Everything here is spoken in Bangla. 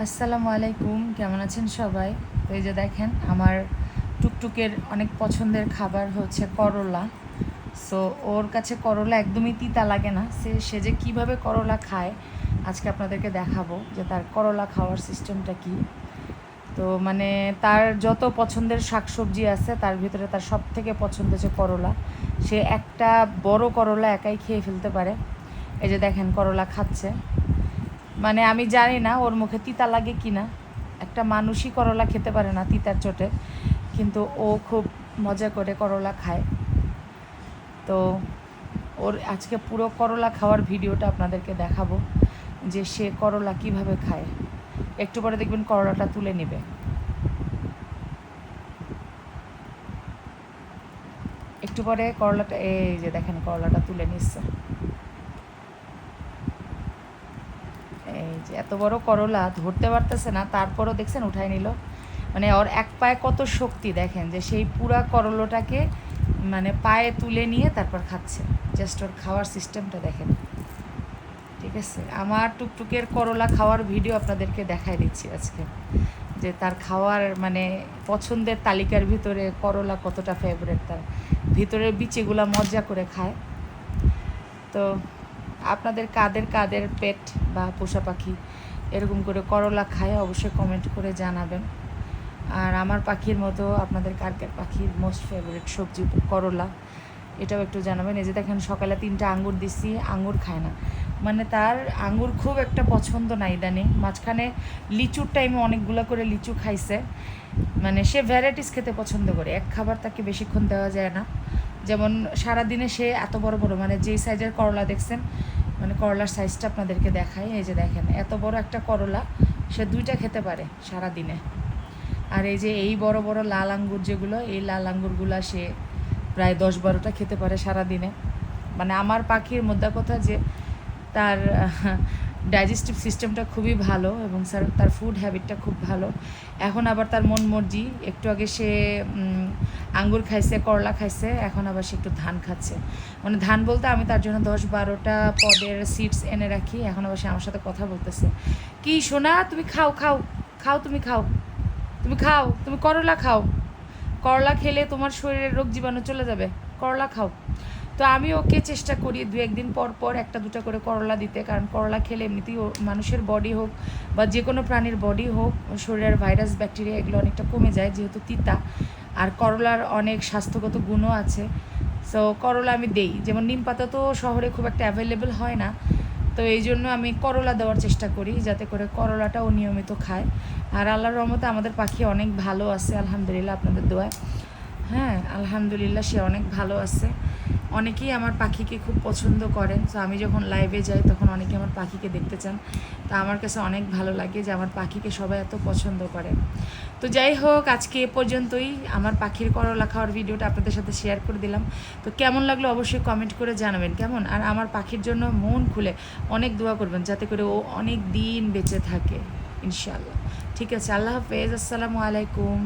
আসসালামু আলাইকুম, কেমন আছেন সবাই? তো এই যে দেখেন, আমার টুকটুকের অনেক পছন্দের খাবার হচ্ছে করলা। সো ওর কাছে করলা একদমই তিতা লাগে না। সে সে যে কীভাবে করলা খায়, আজকে আপনাদেরকে দেখাবো যে তার করলা খাওয়ার সিস্টেমটা কী। তো মানে তার যত পছন্দের শাকসবজি আছে, তার ভিতরে তার সব থেকে পছন্দ হচ্ছে করলা। সে একটা বড় করলা একাই খেয়ে ফেলতে পারে। এই যে দেখেন, করলা খাচ্ছে। মানে আমি জানি না ওর মুখে তিতা লাগে কি না। একটা মানুষই করলা খেতে পারে না তিতার চোটে, কিন্তু ও খুব মজা করে করলা খায়। তো ওর আজকে পুরো করলা খাওয়ার ভিডিওটা আপনাদেরকে দেখাবো, যে সে করলা কীভাবে খায়। একটু পরে দেখবেন করলাটা তুলে নেবে। একটু পরে করলাটা, এই যে দেখেন করলাটা তুলে নিচ্ছে। এই যে এত বড় করলা ধরতে পারতেছে না, তারপরও দেখছেন উঠাই নিল। মানে ওর এক পায়ে কত শক্তি দেখেন, যে সেই পুরা করলোটাকে মানে পায়ে তুলে নিয়ে তারপর খাচ্ছে। জাস্ট ওর খাওয়ার সিস্টেমটা দেখেন। ঠিক আছে? আমার টুকটুকের করলা খাওয়ার ভিডিও আপনাদেরকে দেখাই দিচ্ছি আজকে। যে তার খাওয়ার মানে পছন্দের তালিকার ভিতরে করলা কতটা ফেভারেট তার। ভিতরের বিচিগুলা মজা করে খায়। তো আপনাদের কাদের কাদের পেট বা পোষা পাখি এরকম করে করলা খায়, অবশ্যই কমেন্ট করে জানাবেন। আর আমার পাখির মতো আপনাদের কার কার পাখির মোস্ট ফেভারিট সবজি করলা, এটাও একটু জানাবেন। এই যে দেখেন, সকালে তিনটা আঙ্গুর দিছি আঙ্গুর খায় না। মানে তার আঙ্গুর খুব একটা পছন্দ না ইদানিং। মাঝখানে লিচুর টাইমে অনেকগুলো করে লিচু খাইছে। মানে সে ভ্যারাইটিস খেতে পছন্দ করে। এক খাবার তাকে বেশিক্ষণ দেওয়া যায় না। যেমন সারাদিনে সে এত বড় বড় মানে যেই সাইজের করলা দেখছেন মানে করলার সাইজটা আপনাদেরকে দেখাই, এই যে দেখেন, এত বড় একটা করলা, সে দুইটা খেতে পারে সারা দিনে আর এই যে এই বড় বড় লাল আঙ্গুর যেগুলো, এই লাল আঙ্গুরগুলো সে প্রায় দশ বারোটা খেতে পারে সারা দিনে মানে আমার পাখির মোদ্দা কথা যে, তার ডাইজেস্টিভ সিস্টেমটা খুবই ভালো এবং স্যার তার ফুড হ্যাবিটটা খুব ভালো। এখন আবার তার মন মর্জি, একটু আগে সে আঙ্গুর খাইছে, করলা খাইছে, এখন আবার সে একটু ধান খাচ্ছে। মানে ধান বলতে আমি তার জন্য দশ বারোটা পদের সিডস এনে রাখি, এখন আবার সে আমার সাথে কথা বলতেছে। কি সোনা, তুমি খাও খাও খাও তুমি খাও তুমি খাও, তুমি করলা খাও। করলা খেলে তোমার শরীরের রোগ জীবাণু চলে যাবে, করলা খাও। তো আমি ওকে চেষ্টা করি দু একদিন পর পর একটা দুটো করে করলা দিতে, কারণ করলা খেলে এমনিতেই মানুষের বডি হোক বা যে কোনো প্রাণীর বডি হোক, শরীরের ভাইরাস ব্যাকটেরিয়া এগুলো অনেকটা কমে যায় যেহেতু তিতা। আর করলার অনেক স্বাস্থ্যগত গুণও আছে। সো করলা আমি দেই। যেমন নিম পাতা তো শহরে খুব একটা অ্যাভেলেবেল হয় না। তো এই জন্য আমি করলা দেওয়ার চেষ্টা করি, যাতে করে করলাটাও নিয়মিত খায়। আর আল্লাহর রহমতে আমাদের পাখি অনেক ভালো আছে, আলহামদুলিল্লাহ আপনাদের দোয়ায়। হ্যাঁ আলহামদুলিল্লাহ সে অনেক ভালো আছে। অনেকেই আমার পাখিকে খুব পছন্দ করেন। তো আমি যখন লাইভে যাই, তখন অনেকে আমার পাখিকে দেখতে চান। তা আমার কাছে অনেক ভালো লাগে যে আমার পাখিকে সবাই এত পছন্দ করে। তো যাই হোক, আজকে এ পর্যন্তই। আমার পাখির করলা খাওয়ার ভিডিওটা আপনাদের সাথে শেয়ার করে দিলাম। তো কেমন লাগল অবশ্যই কমেন্ট করে জানাবেন, কেমন? আর আমার পাখির জন্য মন খুলে অনেক দোয়া করবেন, যাতে করে ও অনেক দিন বেঁচে থাকে ইনশাল্লাহ ঠিক আছে, আল্লাহ হাফেজ, আসসালামু আলাইকুম।